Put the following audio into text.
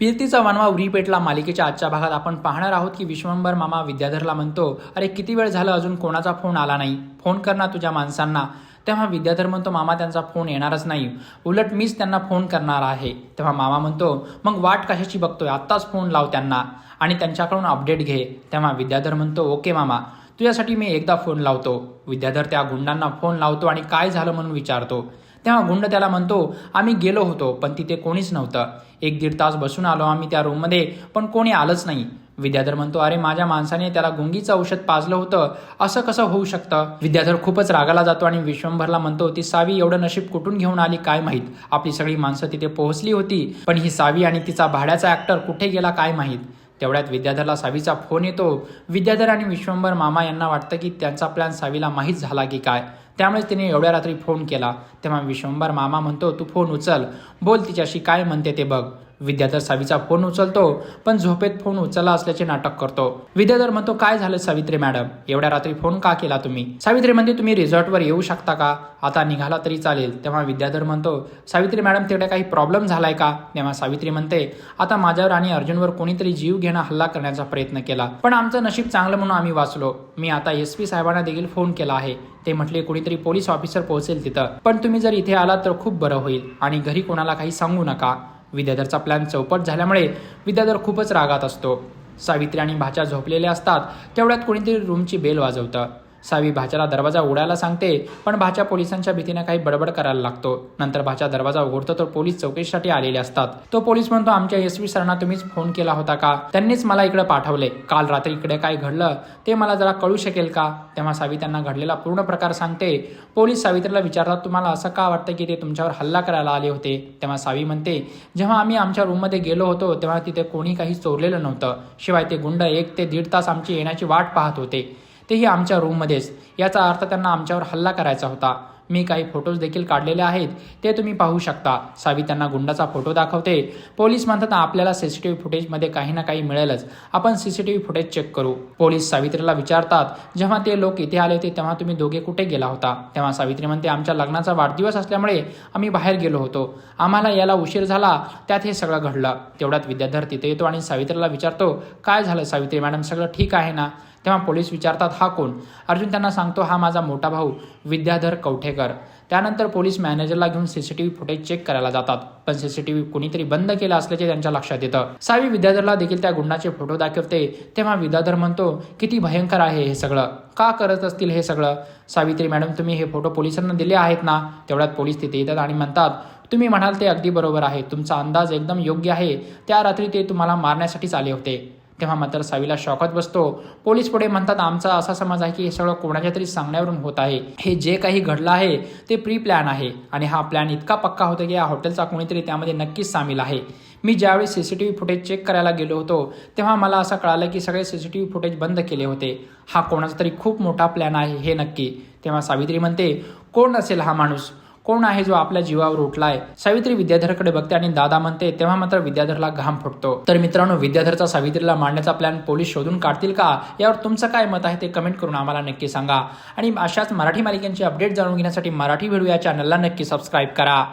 पिरतीचा वनवा उरी पेटला मालिकेच्या आजच्या भागात आपण पाहणार आहोत की विश्वंभर मामा विद्याधरला म्हणतो अरे किती वेळ झालं अजून कोणाचा फोन आला नाही? फोन कर ना तुझ्या माणसांना. तेव्हा विद्याधर म्हणतो मामा त्यांचा फोन येणारच नाही. उलट मीच त्यांना फोन करणार आहे. तेव्हा मामा म्हणतो मग वाट कशाची बघतोय? आत्ताच फोन लाव त्यांना आणि त्यांच्याकडून अपडेट घे. तेव्हा विद्याधर म्हणतो ओके मामा तुझ्यासाठी मी एकदा फोन लावतो. विद्याधर त्या गुंडांना फोन लावतो आणि काय झालं? म्हणून विचारतो. तेव्हा गुंड त्याला म्हणतो आम्ही गेलो होतो पण तिथे कोणीच नव्हतं. एक दीड तास बसून आलो आम्ही त्या रूममध्ये पण कोणी आलंच नाही. विद्याधर म्हणतो अरे माझ्या माणसाने त्याला गुंगीचं औषध पाजलं होतं. असं कसं होऊ शकतं? विद्याधर खूपच रागाला जातो आणि विश्वंभरला म्हणतो ती सावी एवढं नशीब कुठून घेऊन आली काय माहीत? आपली सगळी माणसं तिथे पोहोचली होती पण ही सावी आणि तिचा भाड्याचा ऍक्टर कुठे गेला काय माहीत? तेवढ्यात विद्याधरला सावीचा फोन येतो. विद्याधर आणि विश्वंभर मामा यांना वाटतं की त्यांचा प्लॅन सावीला माहीत झाला की काय. त्यामुळेच तिने एवढ्या रात्री फोन केला. तेव्हा विश्वंभर मामा म्हणतो तू फोन उचल. बोल तिच्याशी काय म्हणते ते बघ. विद्याधर सावीचा फोन उचलतो पण झोपेत फोन उचलला असल्याचे नाटक करतो. विद्याधर म्हणतो काय झालं सावित्री मॅडम? एवढ्या रात्री फोन का केला तुम्ही? सावित्री म्हणते तुम्ही रिसॉर्टवर येऊ शकता का? आता निघाला तरी चालेल. तेव्हा विद्याधर म्हणतो सावित्री मॅडम तिकडे काही प्रॉब्लेम झालाय का? तेव्हा सावित्री म्हणते आता माझ्यावर आणि अर्जुनवर कोणीतरी जीव घेणं हल्ला करण्याचा प्रयत्न केला. पण आमचं नशीब चांगलं म्हणून आम्ही वाचलो. मी आता एस पी साहेबांना देखील फोन केला आहे. ते म्हटले कुणीतरी पोलीस ऑफिसर पोहोचेल तिथं. पण तुम्ही जर इथे आलात तर खूप बरं होईल. आणि घरी कोणाला काही सांगू नका. विद्याधरचा प्लॅन चौपट झाल्यामुळे विद्याधर खूपच रागात असतो. सावित्री आणि भाच्या झोपलेल्या असतात तेवढ्यात कोणीतरी रूमची बेल वाजवतं. सावी भाच्याला दरवाजा उघडायला सांगते पण भाच्या पोलिसांच्या भीतीने काही बडबड करायला लागतो. नंतर भाच्या दरवाजा उघडतो तर पोलीस चौकशीसाठी आलेले असतात. तो पोलीस म्हणतो आमच्या यशवी सरांना तुम्हीच फोन केला होता का? त्यांनीच मला इकडे पाठवले. काल रात्री इकडे काय घडलं ते मला जरा कळू शकेल का? तेव्हा सावी त्यांना घडलेला पूर्ण प्रकार सांगते. पोलीस सावित्रीला विचारतात तुम्हाला असं का वाटतं की ते तुमच्यावर हल्ला करायला आले होते? तेव्हा सावी म्हणते जेव्हा आम्ही आमच्या रूममध्ये गेलो होतो तेव्हा तिथे कोणी काही चोरलेलं नव्हतं. शिवाय ते गुंड एक ते दीड तास आमची येण्याची वाट पाहत होते. तेही आमच्या रूममध्येच याचा अर्थ त्यांना आमच्यावर हल्ला करायचा होता. मी काही फोटोज देखील काढलेले आहेत ते तुम्ही पाहू शकता. सावी त्यांना गुंडाचा फोटो दाखवते. पोलीस म्हणतात आपल्याला सीसीटीव्ही फुटेजमध्ये काही ना काही मिळेलच. आपण सीसीटीव्ही फुटेज चेक करू. पोलीस सावित्रीला विचारतात जेव्हा ते लोक इथे आले होते तेव्हा तुम्ही दोघे कुठे गेला होता? तेव्हा सावित्री म्हणते आमच्या लग्नाचा वाढदिवस असल्यामुळे आम्ही बाहेर गेलो होतो. आम्हाला याला उशीर झाला. त्यात हे सगळं घडलं. तेवढ्यात विद्याधर तिथे येतो आणि सावित्रीला विचारतो काय झालं सावित्री? मॅडम सगळं ठीक आहे ना? तेव्हा पोलीस विचारतात हा कोण? अर्जुन त्यांना सांगतो हा माझा मोठा भाऊ. विद्याधर कर. त्यानंतर पोलीस मॅनेजरला घेऊन सीसीटीव्ही फुटेज चेक करायला जातात. पण सीसीटीव्ही कुणीतरी बंद केला असल्याचे त्यांच्या लक्षात येतं. सावी विद्याधरला देखील त्या गुंडाचे फोटो दाखवते. तेव्हा विद्याधर म्हणतो किती भयंकर आहे हे सगळं. का करत असतील हे सगळं? सावित्री मॅडम तुम्ही हे फोटो पोलिसांना दिले आहेत ना? तेवढ्यात पोलीस तिथे येतात आणि म्हणतात तुम्ही म्हणाल ते अगदी बरोबर आहे. तुमचा अंदाज एकदम योग्य आहे. त्या रात्री ते तुम्हाला मारण्यासाठीच आले होते. तेव्हा मात्र सावीला शॉकच बसतो. पोलीस पुढे म्हणतात आमचा असा समज आहे की हे सगळं कोणाच्या तरी सांगण्यावरून होत आहे. हे जे काही घडलं आहे ते प्री प्लॅन आहे आणि हा प्लॅन इतका पक्का होता की या हॉटेलचा कोणीतरी त्यामध्ये नक्कीच सामील आहे. मी ज्यावेळी C C T V footage check करायला गेलो होतो तेव्हा मला असं कळालं की सगळे C C T V footage बंद केले होते. हा कोणाचा तरी खूप मोठा प्लॅन आहे हे नक्की. तेव्हा सावित्री म्हणते कोण असेल हा माणूस? कोण आहे जो आपल्या जीवावर उठलाय? सावित्री विद्याधरकडे बघते आणि दादा म्हणते तेव्हा मात्र विद्याधरला घाम फुटतो. तर मित्रांनो विद्याधरचा सावित्रीला मारण्याचा प्लॅन पोलीस शोधून काढतील का? यावर तुमचं काय मत आहे ते कमेंट करून आम्हाला नक्की सांगा. आणि अशाच मराठी मालिकांची अपडेट जाणून घेण्यासाठी मराठी व्हिडिओ या चॅनलला नक्की सबस्क्राईब करा.